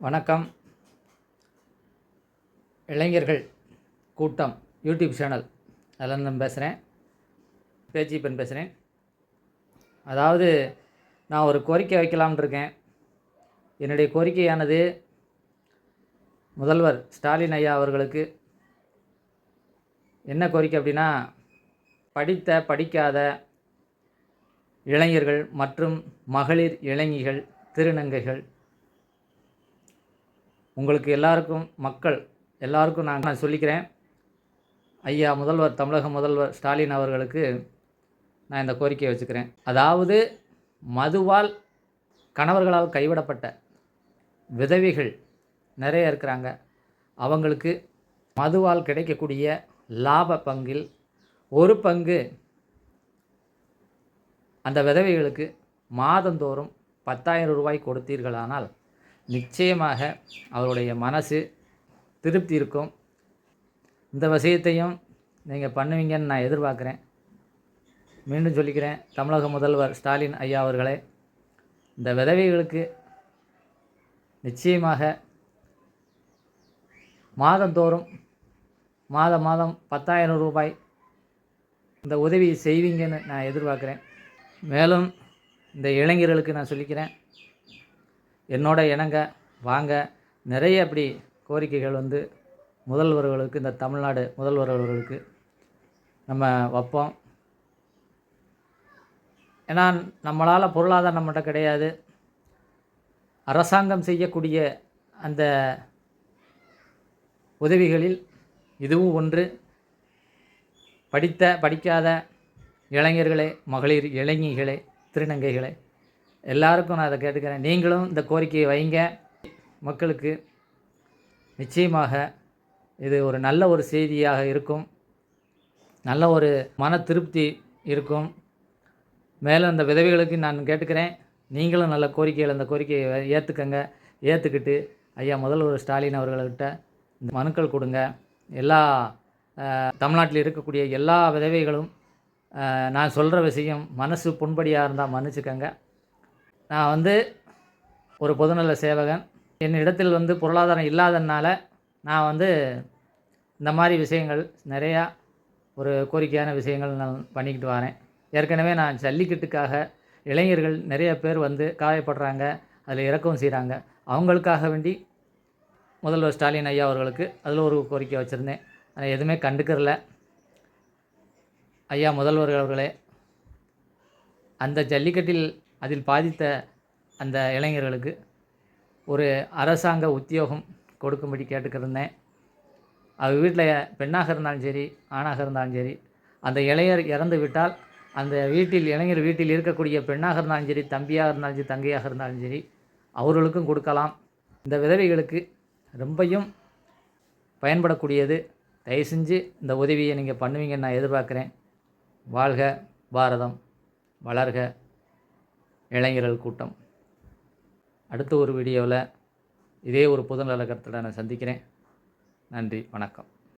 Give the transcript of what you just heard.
வணக்கம். இளைஞர்கள் கூட்டம் யூடியூப் சேனல். அதில் நான் பேசுகிறேன். பேச்சிப்பன் பேசுகிறேன். அதாவது நான் ஒரு கோரிக்கை வைக்கலாம்னு இருக்கேன். என்னுடைய கோரிக்கையானது முதல்வர் ஸ்டாலின் ஐயா அவர்களுக்கு என்ன கோரிக்கை அப்படின்னா படித்த படிக்காத இளைஞர்கள் மற்றும் மகளிர் இளைஞிகள் திருநங்கைகள் உங்களுக்கு எல்லாருக்கும் மக்கள் எல்லாருக்கும் நான் நான் சொல்லிக்கிறேன். ஐயா முதல்வர் தமிழக முதல்வர் ஸ்டாலின் அவர்களுக்கு நான் இந்த கோரிக்கையை வச்சுக்கிறேன். அதாவது மதுவால் கணவர்களால் கைவிடப்பட்ட விதவைகள் நிறைய இருக்கிறாங்க. அவங்களுக்கு மதுவால் கிடைக்கக்கூடிய லாப பங்கில் ஒரு பங்கு அந்த விதவைகளுக்கு மாதந்தோறும் பத்தாயிரம் ரூபாய் கொடுத்தீர்களானால் நிச்சயமாக அவருடைய மனசு திருப்தி இருக்கும். இந்த விஷயத்தையும் நீங்கள் பண்ணுவீங்கன்னு நான் எதிர்பார்க்குறேன். மீண்டும் சொல்லிக்கிறேன் தமிழக முதல்வர் ஸ்டாலின் ஐயா அவர்களே இந்த விதவைகளுக்கு நிச்சயமாக மாதந்தோறும் மாதம் மாதம் பத்தாயிரம் ரூபாய் இந்த உதவி செய்வீங்கன்னு நான் எதிர்பார்க்குறேன். மேலும் இந்த இளைஞர்களுக்கு நான் சொல்லிக்கிறேன் என்னோட இணங்க வாங்க. நிறைய அப்படி கோரிக்கைகள் வந்து முதல்வர்களுக்கு இந்த தமிழ்நாடு முதல்வர்களுக்கு நம்ம வைப்போம். ஏன்னா நம்மளால் பொருளாதாரம் நம்மகிட்ட கிடையாது. அரசாங்கம் செய்யக்கூடிய அந்த உதவிகளில் இதுவும் ஒன்று. படித்த படிக்காத இளைஞர்களே மகளிர் இளைஞிகளே திருநங்கைகளே எல்லாருக்கும் நான் அதை கேட்டுக்கிறேன். நீங்களும் இந்த கோரிக்கையை வைங்க. மக்களுக்கு நிச்சயமாக இது ஒரு நல்ல ஒரு செய்தியாக இருக்கும். நல்ல ஒரு மன திருப்தி இருக்கும். மேலும் இந்த விதவைகளுக்கு நான் கேட்டுக்கிறேன். நீங்களும் நல்ல கோரிக்கைகள் அந்த கோரிக்கையை ஏற்றுக்கங்க ஏற்றுக்கிட்டு ஐயா முதல்வர் ஸ்டாலின் அவர்கள்கிட்ட இந்த மனுக்கள் கொடுங்க. எல்லா தமிழ்நாட்டில் இருக்கக்கூடிய எல்லா விதவைகளும் நான் சொல்கிற விஷயம் மனசு புண்படியாக இருந்தால் மன்னிச்சுக்கங்க. நான் வந்து ஒரு பொதுநல சேவகன். என்னிடத்தில் வந்து பொருளாதாரம் இல்லாததுனால நான் வந்து இந்த மாதிரி விஷயங்கள் நிறையா ஒரு கோரிக்கையான விஷயங்கள் நான் பண்ணிக்கிட்டு வரேன். ஏற்கனவே நான் ஜல்லிக்கட்டுக்காக இளைஞர்கள் நிறைய பேர் வந்து காயப்படுறாங்க அதில் இறக்கவும் செய்கிறாங்க. அவங்களுக்காக வேண்டி முதல்வர் ஸ்டாலின் ஐயா அவர்களுக்கு அதில் ஒரு கோரிக்கை வச்சுருந்தேன். அதை எதுவுமே கண்டுக்கிறல. ஐயா முதல்வர் அவர்களே அந்த ஜல்லிக்கட்டில் அதில் பாதித்த அந்த இளைஞர்களுக்கு ஒரு அரசாங்க உத்தியோகம் கொடுக்கும்படி கேட்டுக்கிருந்தேன் அவர் வீட்டில் பெண்ணாக இருந்தாலும் சரி ஆணாக இருந்தாலும் சரி அந்த இளைஞர் இறந்து விட்டால் அந்த வீட்டில் இளைஞர் வீட்டில் இருக்கக்கூடிய பெண்ணாக இருந்தாலும் சரி தம்பியாக இருந்தாலும் சரி தங்கையாக இருந்தாலும் சரி அவர்களுக்கும் கொடுக்கலாம். இந்த விதவைகளுக்கு ரொம்பையும் பயன்படக்கூடியது. தயவு செஞ்சு இந்த உதவியை நீங்கள் பண்ணுவீங்கன்னு நான் எதிர்பார்க்குறேன். வாழ்க பாரதம் வளர்க. இளைஞர்கள் கூட்டம். அடுத்த ஒரு வீடியோவில் இதே ஒரு பொதுநல கருத்தில் நான் சந்திக்கிறேன். நன்றி வணக்கம்.